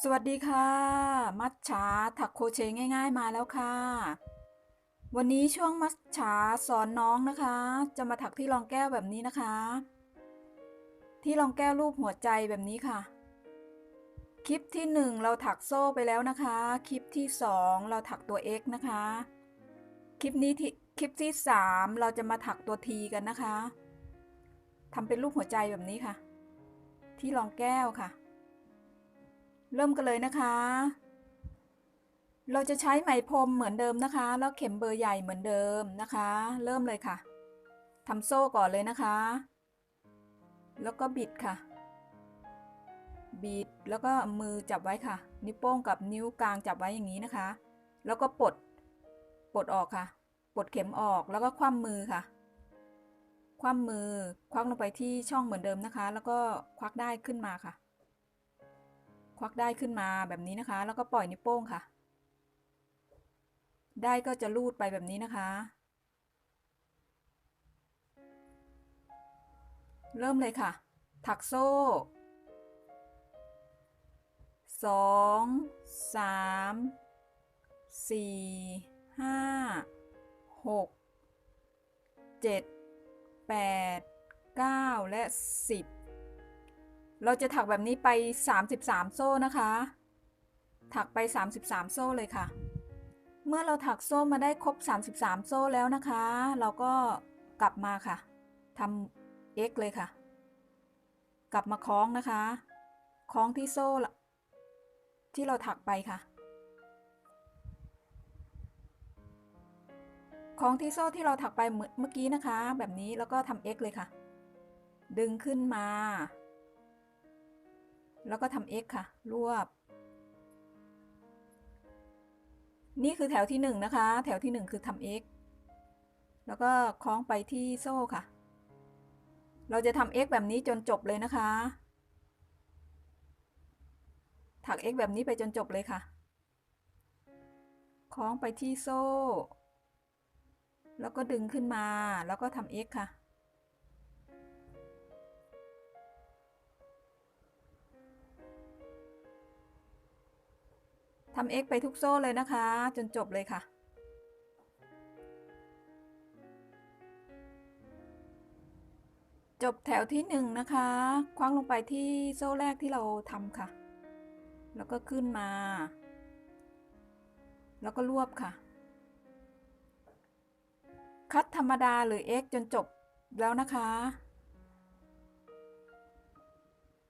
สวัสดีค่ะ มัชชาถักโครเชต์ง่าย ๆ มาแล้วค่ะ วันนี้ช่วงมัชชาสอนน้องนะคะ จะมาถักที่รองแก้วแบบนี้นะคะ ที่รองแก้วรูปหัวใจแบบนี้ค่ะ คลิปที่หนึ่งเราถักโซ่ไปแล้วนะคะ คลิปที่สองเราถักตัว X นะคะ คลิปนี้ที่คลิปที่สามเราจะมาถักตัว T กันนะคะทำเป็นรูปหัวใจแบบนี้ค่ะ ที่รองแก้วค่ะ เริ่มกันเลยนะคะ เราจะใช้ไหมพรมเหมือนเดิมนะคะ แล้วเข็มเบอร์ใหญ่เหมือนเดิมนะคะ เริ่มเลยค่ะทำโซ่ก่อนเลยนะคะ แล้วก็บิดค่ะ บิดแล้วก็มือจับไว้ค่ะ นิ้วโป้งกับนิ้วกลางจับไว้อย่างนี้นะคะ แล้วก็ปลดปลดออกค่ะปลดเข็มออกแล้วก็คว่ำมือค่ะ คว่ำมือควักลงไปที่ช่องเหมือนเดิมนะคะ แล้วก็ควักได้ขึ้นมาค่ะ วักได้ขึ้นมาแบบนี้นะคะ แล้วก็ปล่อยนิ้วโป้งค่ะ ได้ก็จะลูดไปแบบนี้นะคะ เริ่มเลยค่ะ ถักโซ่สองสามสี่ห้าหกเจ็ดแปดเก้าและสิบ เราจะถักแบบนี้ไป 33 โซ่นะคะ ถักไป 33 โซ่เลยค่ะ เมื่อเราถักโซ่มาได้ครบ 33 โซ่แล้วนะคะ เราก็กลับมาค่ะทำ x เลยค่ะ กลับมาคล้องนะคะ คล้องที่โซ่ที่เราถักไปค่ะ คล้องที่โซ่ที่เราถักไปเมื่อเมื่อกี้นะคะ แบบนี้แล้วก็ทำ x เลยค่ะ ดึงขึ้นมา แล้วก็ทำ x ค่ะ รวบ นี่คือแถวที่หนึ่งนะคะ แถวที่หนึ่งคือทำ x แล้วก็คล้องไปที่โซ่ค่ะ เราจะทำ x แบบนี้จนจบเลยนะคะ ถัก x แบบนี้ไปจนจบเลยค่ะ คล้องไปที่โซ่ แล้วก็ดึงขึ้นมา แล้วก็ทำ x ค่ะ ทำ x ไปทุกโซ่เลยนะคะ จนจบเลยค่ะ จบแถวที่หนึ่งนะคะ คว้างลงไปที่โซ่แรกที่เราทำค่ะ แล้วก็ขึ้นมา แล้วก็รวบค่ะ คัดธรรมดาหรือ x จนจบแล้วนะคะ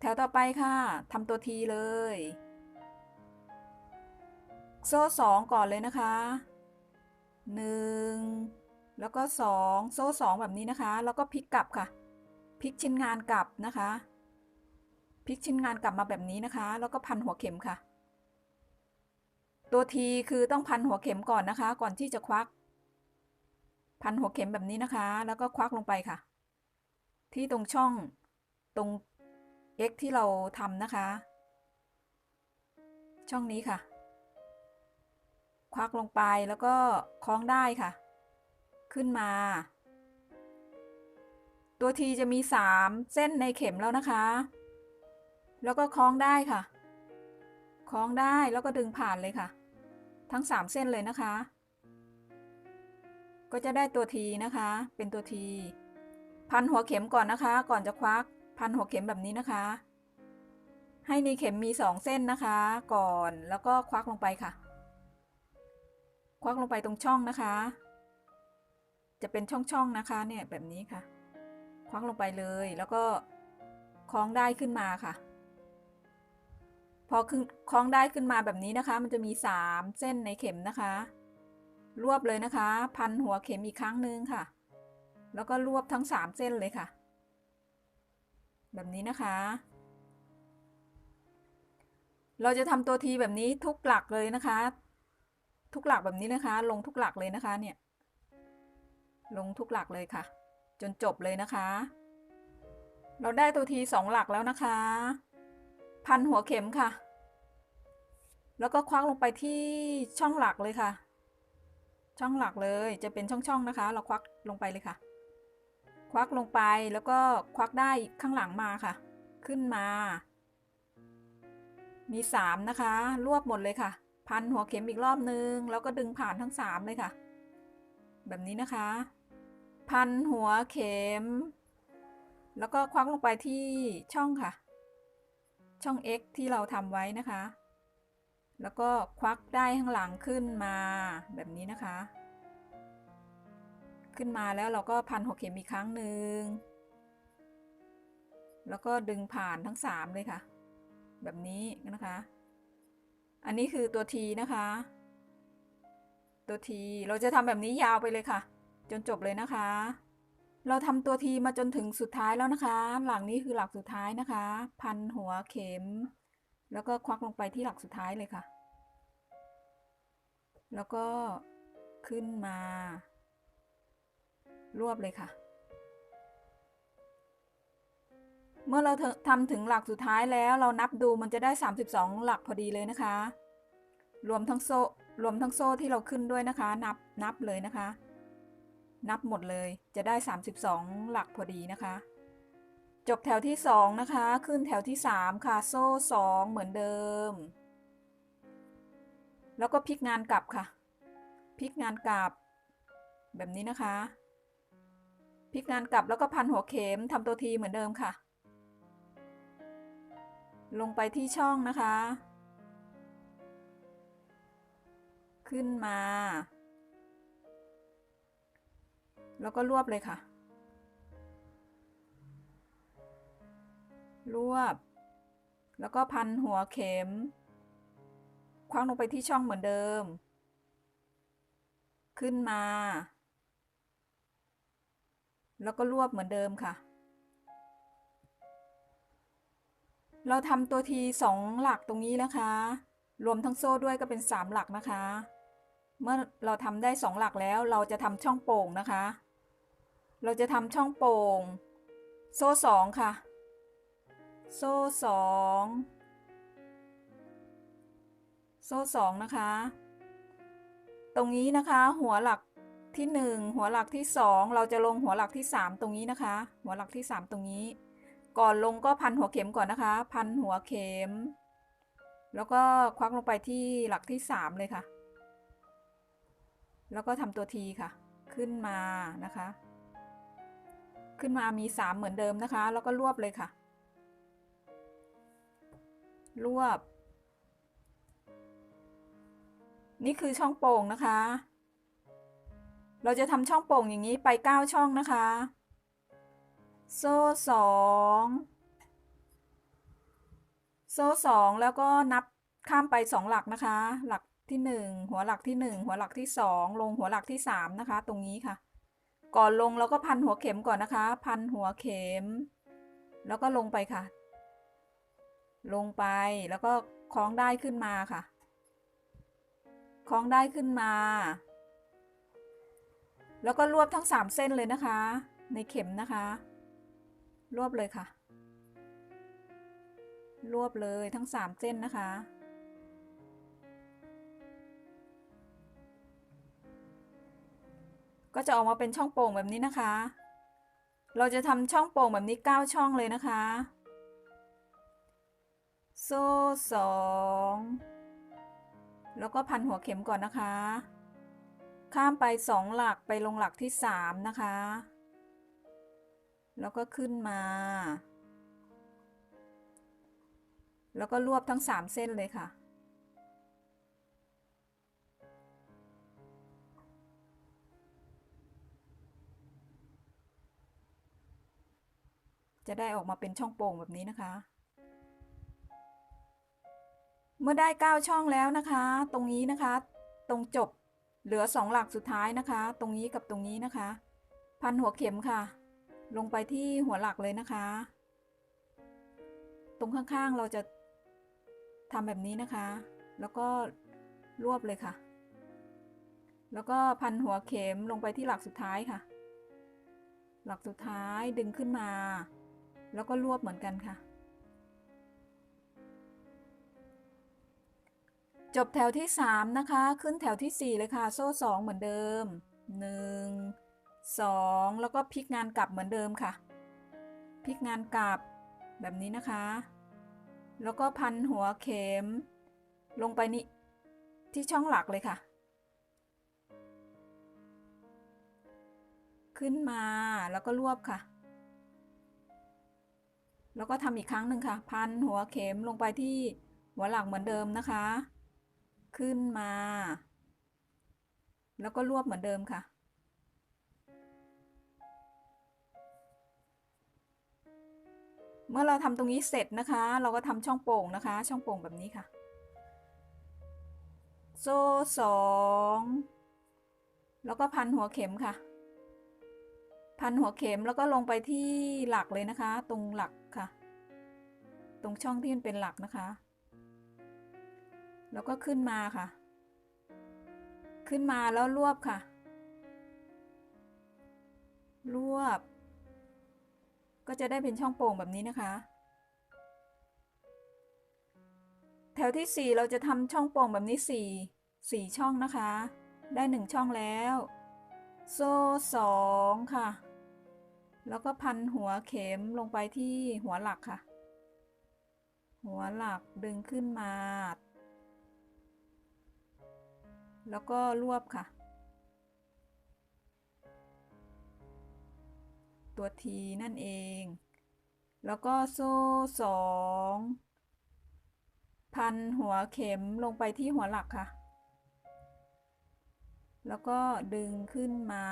แถวต่อไปค่ะทำตัว t เลย โซ่สองก่อนเลยนะคะหนึ่งแล้วก็สองโซ่สองแบบนี้นะคะ แล้วก็พลิกกลับค่ะพลิกชิ้นงานกลับนะคะพลิกชิ้นงานกลับมาแบบนี้นะคะ แล้วก็พันหัวเข็มค่ะ ตัวทีคือต้องพันหัวเข็มก่อนนะคะ ก่อนที่จะควัก พันหัวเข็มแบบนี้นะคะ แล้วก็ควักลงไปค่ะ ที่ตรงช่องตรง x ที่เราทำนะคะ ช่องนี้ค่ะ ควักลงไปแล้วก็คล้องได้ค่ะ ขึ้นมา ตัวทีจะมีสามเส้นในเข็มแล้วนะคะ แล้วก็คล้องได้ค่ะ คล้องได้แล้วก็ดึงผ่านเลยค่ะ ทั้งสามเส้นเลยนะคะ ก็จะได้ตัวทีนะคะ เป็นตัวที พันหัวเข็มก่อนนะคะ ก่อนจะควักพันหัวเข็มแบบนี้นะคะ ให้ในเข็มมีสองเส้นนะคะ ก่อนแล้วก็ควักลงไปค่ะ ควักลงไปตรงช่องนะคะ จะเป็นช่องๆนะคะเนี่ยแบบนี้ค่ะ ควักลงไปเลยแล้วก็คล้องได้ขึ้นมาค่ะ พอคล้องได้ขึ้นมาแบบนี้นะคะ มันจะมีสามเส้นในเข็มนะคะ รวบเลยนะคะ พันหัวเข็มอีกครั้งหนึ่งค่ะ แล้วก็รวบทั้งสามเส้นเลยค่ะ แบบนี้นะคะ เราจะทำตัวทีแบบนี้ทุกหลักเลยนะคะ ทุกหลักแบบนี้นะคะ ลงทุกหลักเลยนะคะเนี่ย ลงทุกหลักเลยค่ะ จนจบเลยนะคะ เราได้ตัวทีสองหลักแล้วนะคะ พันหัวเข็มค่ะ แล้วก็ควักลงไปที่ช่องหลักเลยค่ะ ช่องหลักเลยจะเป็นช่องๆนะคะ เราควักลงไปเลยค่ะ ควักลงไปแล้วก็ควักได้ข้างหลังมาค่ะ ขึ้นมา มีสามนะคะ รวบหมดเลยค่ะ พันหัวเข็มอีกรอบนึง แล้วก็ดึงผ่านทั้งสามเลยค่ะ แบบนี้นะคะ พันหัวเข็ม แล้วก็ควักลงไปที่ช่องค่ะ ช่อง X ที่เราทำไว้นะคะ แล้วก็ควักได้ข้างหลังขึ้นมาแบบนี้นะคะ ขึ้นมาแล้วเราก็พันหัวเข็มอีกครั้งหนึ่งแล้วก็ดึงผ่านทั้งสามเลยค่ะ แบบนี้นะคะ อันนี้คือตัวทีนะคะ ตัวทีเราจะทำแบบนี้ยาวไปเลยค่ะ จนจบเลยนะคะ เราทำตัวทีมาจนถึงสุดท้ายแล้วนะคะ หลังนี้คือหลักสุดท้ายนะคะ พันหัวเข็ม แล้วก็ควักลงไปที่หลักสุดท้ายเลยค่ะ แล้วก็ขึ้นมารวบเลยค่ะ เมื่อเราทำถึงหลักสุดท้ายแล้วเรานับดูมันจะได้ 32 หลักพอดีเลยนะคะ รวมทั้งโซ่รวมทั้งโซ่ที่เราขึ้นด้วยนะคะ นับนับเลยนะคะ นับหมดเลยจะได้ 32 หลักพอดีนะคะ จบแถวที่ 2 นะคะ ขึ้นแถวที่ 3 ค่ะ โซ่ 2 เหมือนเดิม แล้วก็พลิกงานกลับค่ะพลิกงานกลับ แบบนี้นะคะพลิกงานกลับแล้วก็พันหัวเข็มทำตัวทีเหมือนเดิมค่ะ ลงไปที่ช่องนะคะ ขึ้นมา แล้วก็รวบเลยค่ะ รวบ แล้วก็พันหัวเข็ม คว้างลงไปที่ช่องเหมือนเดิม ขึ้นมา แล้วก็รวบเหมือนเดิมค่ะ เราทำตัวทีสองหลักตรงนี้นะคะ รวมทั้งโซ่ด้วยก็เป็นสามหลักนะคะ เมื่อเราทำได้สองหลักแล้วเราจะทำช่องโป่งนะคะ เราจะทำช่องโป่ง โซ่สองค่ะ โซ่สองโซ่สองนะคะ ตรงนี้นะคะ หัวหลักที่หนึ่งหัวหลักที่สองเราจะลงหัวหลักที่สามตรงนี้นะคะ หัวหลักที่สามตรงนี้ ก่อนลงก็พันหัวเข็มก่อนนะคะ พันหัวเข็ม แล้วก็ควักลงไปที่หลักที่สามเลยค่ะ แล้วก็ทำตัวทีค่ะ ขึ้นมานะคะ ขึ้นมามีสามเหมือนเดิมนะคะ แล้วก็รวบเลยค่ะ รวบ นี่คือช่องโป่งนะคะ เราจะทำช่องโป่งอย่างนี้ไปเก้าช่องนะคะ โซ่สองโซ่สองแล้วก็นับข้ามไปสองหลักนะคะ หลักที่หนึ่งหัวหลักที่หนึ่งหัวหลักที่สองลงหัวหลักที่สามนะคะ ตรงนี้ค่ะ ก่อนลงเราก็พันหัวเข็มก่อนนะคะ พันหัวเข็ม แล้วก็ลงไปค่ะ ลงไปแล้วก็คล้องได้ขึ้นมาค่ะ คล้องได้ขึ้นมา แล้วก็รวบทั้งสามเส้นเลยนะคะ ในเข็มนะคะ รวบเลยค่ะ รวบเลยทั้งสามเส้นนะคะ ก็จะออกมาเป็นช่องโป่งแบบนี้นะคะ เราจะทำช่องโป่งแบบนี้ 9 ช่องเลยนะคะ โซ่สองแล้วก็พันหัวเข็มก่อนนะคะ ข้ามไปสองหลักไปลงหลักที่สามนะคะ แล้วก็ขึ้นมา แล้วก็รวบทั้งสามเส้นเลยค่ะ จะได้ออกมาเป็นช่องโป่งแบบนี้นะคะเมื่อได้ 9 ช่องแล้วนะคะ ตรงนี้นะคะ ตรงจบเหลือ 2 หลักสุดท้ายนะคะ ตรงนี้กับตรงนี้นะคะ พันหัวเข็มค่ะ ลงไปที่หัวหลักเลยนะคะ ตรงข้างๆเราจะทำแบบนี้นะคะ แล้วก็รวบเลยค่ะ แล้วก็พันหัวเข็มลงไปที่หลักสุดท้ายค่ะ หลักสุดท้ายดึงขึ้นมา แล้วก็รวบเหมือนกันค่ะ จบแถวที่ 3 นะคะ ขึ้นแถวที่ 4 เลยค่ะ โซ่ 2 เหมือนเดิม 1 2 แล้วก็พลิกงานกลับเหมือนเดิมค่ะ พลิกงานกลับแบบนี้นะคะ แล้วก็พันหัวเข็ม ลงไปนี่ที่ช่องหลักเลยค่ะ ขึ้นมาแล้วก็รวบค่ะ แล้วก็ทำอีกครั้งหนึ่งค่ะ พันหัวเข็มลงไปที่หัวหลักเหมือนเดิมนะคะ ขึ้นมา แล้วก็รวบเหมือนเดิมค่ะ เมื่อเราทำตรงนี้เสร็จนะคะ เราก็ทำช่องโป่งนะคะ ช่องโป่งแบบนี้ค่ะ โซ่สองแล้วก็พันหัวเข็มค่ะ พันหัวเข็มแล้วก็ลงไปที่หลักเลยนะคะ ตรงหลักค่ะ ตรงช่องที่มันเป็นหลักนะคะ แล้วก็ขึ้นมาค่ะ ขึ้นมาแล้วรวบค่ะ รวบ ก็จะได้เป็นช่องโป่งแบบนี้นะคะ แถวที่ 4 เราจะทำช่องโป่งแบบนี้ 4 4 ช่องนะคะ ได้ 1 ช่องแล้ว โซ่สองค่ะ แล้วก็พันหัวเข็มลงไปที่หัวหลักค่ะ หัวหลักดึงขึ้นมา แล้วก็รวบค่ะ ตัวทีนั่นเอง แล้วก็โซ่สองพันหัวเข็มลงไปที่หัวหลักค่ะ แล้วก็ดึงขึ้นมา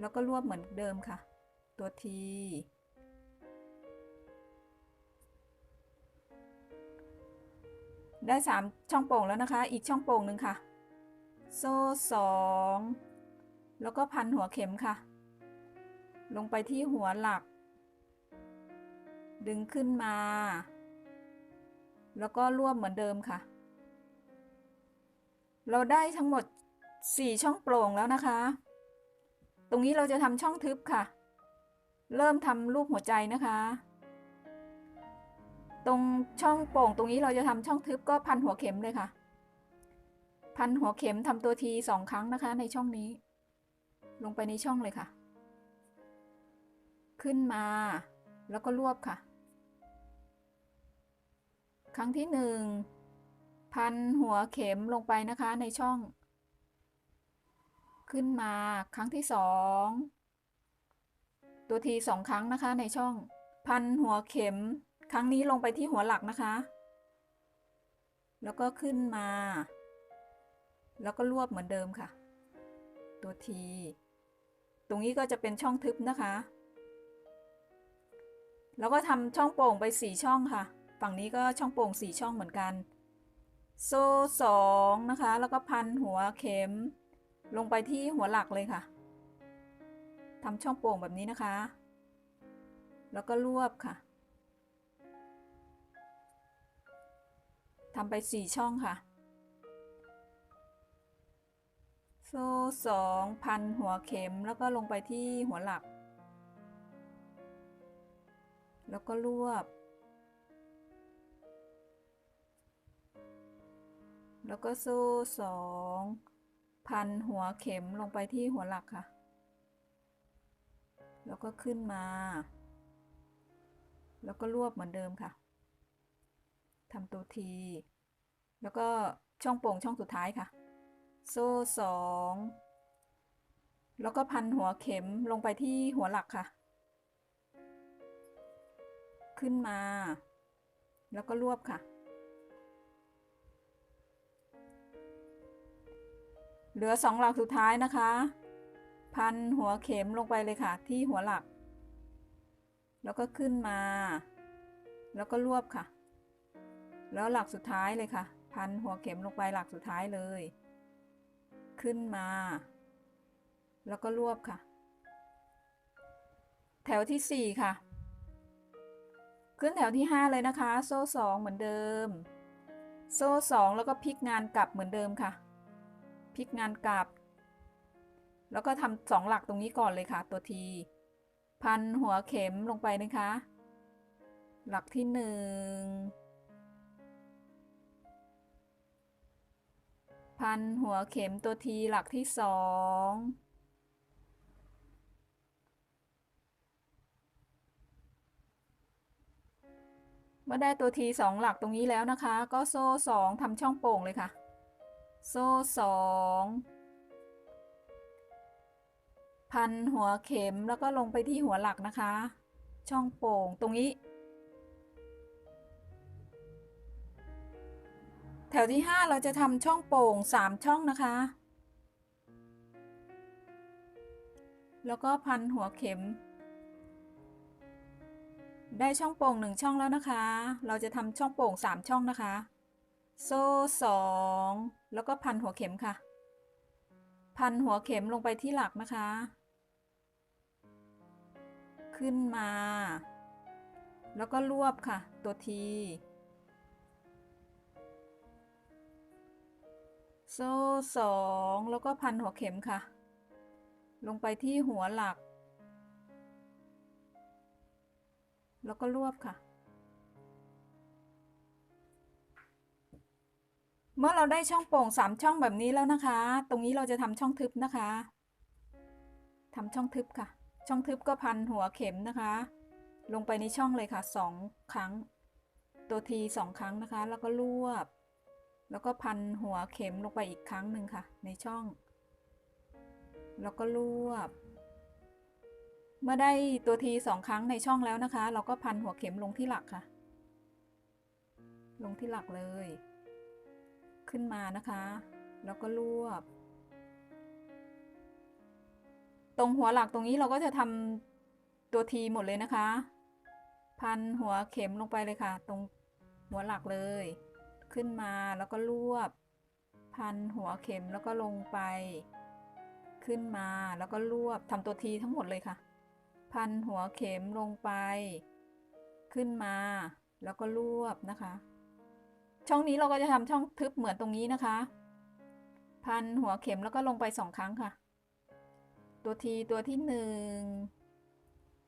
แล้วก็รวบเหมือนเดิมค่ะ ตัวทีได้สามช่องโป่งแล้วนะคะ อีกช่องโป่งหนึ่งค่ะ โซ่สอง แล้วก็พันหัวเข็มค่ะ ลงไปที่หัวหลัก ดึงขึ้นมา แล้วก็รวบเหมือนเดิมค่ะ เราได้ทั้งหมด 4 ช่องโปร่งแล้วนะคะ ตรงนี้เราจะทำช่องทึบค่ะ เริ่มทำรูปหัวใจนะคะ ตรงช่องโป่งตรงนี้เราจะทำช่องทึบก็พันหัวเข็มเลยค่ะ พันหัวเข็มทำตัวทีสองครั้งนะคะในช่องนี้ ลงไปในช่องเลยค่ะ ขึ้นมาแล้วก็รวบค่ะ ครั้งที่หนึ่งพันหัวเข็มลงไปนะคะในช่อง ขึ้นมาครั้งที่สองตัวทีสองครั้งนะคะในช่อง พันหัวเข็ม ครั้งนี้ลงไปที่หัวหลักนะคะ แล้วก็ขึ้นมา แล้วก็รวบเหมือนเดิมค่ะ ตัวที ตรงนี้ก็จะเป็นช่องทึบนะคะ แล้วก็ทำช่องโป่งไปสี่ช่องค่ะ ฝั่งนี้ก็ช่องโป่งสี่ช่องเหมือนกัน โซ่สองนะคะ แล้วก็พันหัวเข็ม ลงไปที่หัวหลักเลยค่ะทำช่องโป่งแบบนี้นะคะ แล้วก็รวบค่ะทำไปสี่ช่องค่ะ โซ่สองพันหัวเข็มแล้วก็ลงไปที่หัวหลัก แล้วก็รวบ แล้วก็โซ่สองพันหัวเข็มลงไปที่หัวหลักค่ะ แล้วก็ขึ้นมา แล้วก็รวบเหมือนเดิมค่ะทำตัวที แล้วก็ช่องโป่งช่องสุดท้ายค่ะ โซ่สองแล้วก็พันหัวเข็มลงไปที่หัวหลักค่ะ ขึ้นมา แล้วก็รวบค่ะ เหลือสองหลักสุดท้ายนะคะ พันหัวเข็มลงไปเลยค่ะ ที่หัวหลัก แล้วก็ขึ้นมา แล้วก็รวบค่ะ แล้วหลักสุดท้ายเลยค่ะ พันหัวเข็มลงไปหลักสุดท้ายเลย ขึ้นมา แล้วก็รวบค่ะ แถวที่ 4 ค่ะ ขึ้นแถวที่ 5 เลยนะคะ โซ่ 2 เหมือนเดิม โซ่ 2 แล้วก็พลิกงานกลับเหมือนเดิมค่ะ พลิกงานกลับ แล้วก็ทำสองหลักตรงนี้ก่อนเลยค่ะ ตัวที พันหัวเข็มลงไปนะคะ หลักที่ 1 พันหัวเข็มตัวทีหลักที่สองเมื่อได้ตัวทีสองหลักตรงนี้แล้วนะคะ ก็โซ่สองทำช่องโป่งเลยค่ะ โซ่สองพันหัวเข็มแล้วก็ลงไปที่หัวหลักนะคะ ช่องโป่งตรงนี้ ถวที่ 5 เราจะทำช่องโป่ง 3 ช่องนะคะ แล้วก็พันหัวเข็ม ได้ช่องโป่งหนึ่งช่องแล้วนะคะ เราจะทำช่องโป่ง 3 ช่องนะคะ โซ่สองแล้วก็พันหัวเข็มค่ะ พันหัวเข็มลงไปที่หลักนะคะ ขึ้นมา แล้วก็รวบค่ะ ตัวที โซ่สองแล้วก็พันหัวเข็มค่ะ ลงไปที่หัวหลัก แล้วก็รวบค่ะ เมื่อเราได้ช่องโป่งสามช่องแบบนี้แล้วนะคะ ตรงนี้เราจะทำช่องทึบนะคะทำช่องทึบค่ะ ช่องทึบก็พันหัวเข็มนะคะ ลงไปในช่องเลยค่ะสองครั้ง ตัวทีสองครั้งนะคะ แล้วก็รวบ แล้วก็พันหัวเข็มลงไปอีกครั้งหนึ่งค่ะ ในช่อง แล้วก็รวบ เมื่อได้ตัวทีสองครั้งในช่องแล้วนะคะ เราก็พันหัวเข็มลงที่หลักค่ะ ลงที่หลักเลย ขึ้นมานะคะ แล้วก็รวบ ตรงหัวหลักตรงนี้เราก็จะทำตัวทีหมดเลยนะคะ พันหัวเข็มลงไปเลยค่ะ ตรงหัวหลักเลย ขึ้นมาแล้วก็รวบ พันหัวเข็มแล้วก็ลงไป ขึ้นมาแล้วก็รวบทำตัวทีทั้งหมดเลยค่ะ พันหัวเข็มลงไป ขึ้นมา แล้วก็รวบนะคะ ช่องนี้เราก็จะทำช่องทึบเหมือนตรงนี้นะคะ พันหัวเข็มแล้วก็ลงไปสองครั้งค่ะ ตัวทีตัวที่หนึ่ง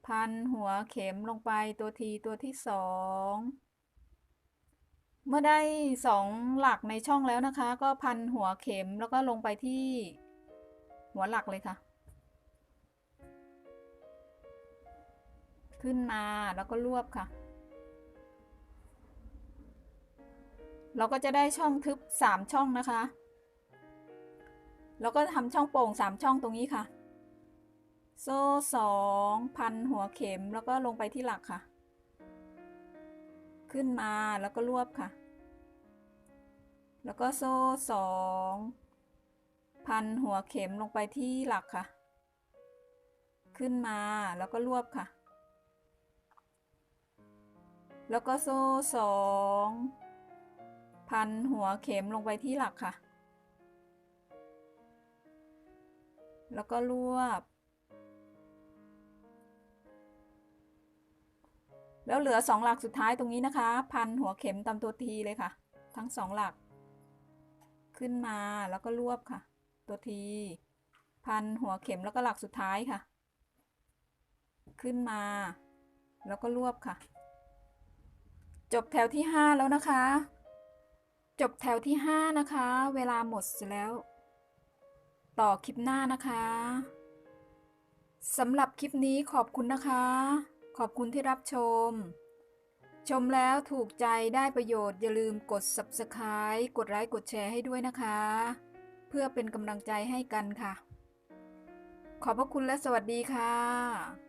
พันหัวเข็มลงไปตัวทีตัวที่สอง เมื่อได้สองหลักในช่องแล้วนะคะ ก็พันหัวเข็มแล้วก็ลงไปที่หัวหลักเลยค่ะ ขึ้นมาแล้วก็รวบค่ะ เราก็จะได้ช่องทึบสามช่องนะคะ แล้วก็ทำช่องโป่งสามช่องตรงนี้ค่ะ โซ่สองพันหัวเข็มแล้วก็ลงไปที่หลักค่ะ ขึ้นมาแล้วก็รวบค่ะ แล้วก็โซ่สองพันหัวเข็มลงไปที่หลักค่ะ ขึ้นมาแล้วก็รวบค่ะ แล้วก็โซ่สองพันหัวเข็มลงไปที่หลักค่ะ แล้วก็รวบ แล้วเหลือสองหลักสุดท้ายตรงนี้นะคะ พันหัวเข็มตามตัวทีเลยค่ะ ทั้งสองหลัก ขึ้นมาแล้วก็รวบค่ะ ตัวที พันหัวเข็มแล้วก็หลักสุดท้ายค่ะ ขึ้นมา แล้วก็รวบค่ะ จบแถวที่ห้าแล้วนะคะ จบแถวที่ห้านะคะ เวลาหมดแล้ว ต่อคลิปหน้านะคะสำหรับคลิปนี้ขอบคุณนะคะ ขอบคุณที่รับชม ชมแล้วถูกใจได้ประโยชน์อย่าลืมกด subscribe กดไลค์กดแชร์ให้ด้วยนะคะ เพื่อเป็นกำลังใจให้กันค่ะ ขอบพระคุณและสวัสดีค่ะ